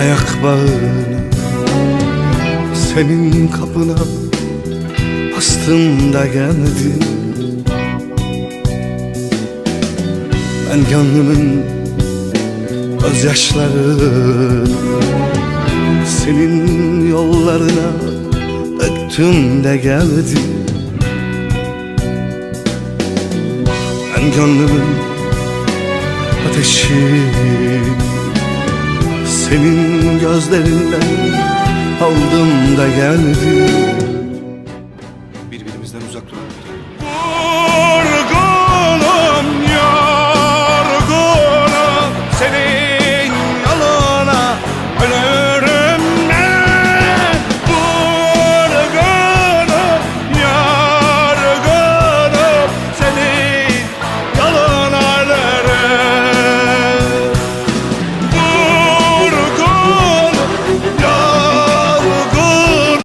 ayak bağını Senin kapına bastım da geldim Ben gönlümün gözyaşları Senin yollarına döktüm de geldim Ben gönlümün ateşim Senin gözlerinden aldım da geldim Birbirimizden uzak duralım.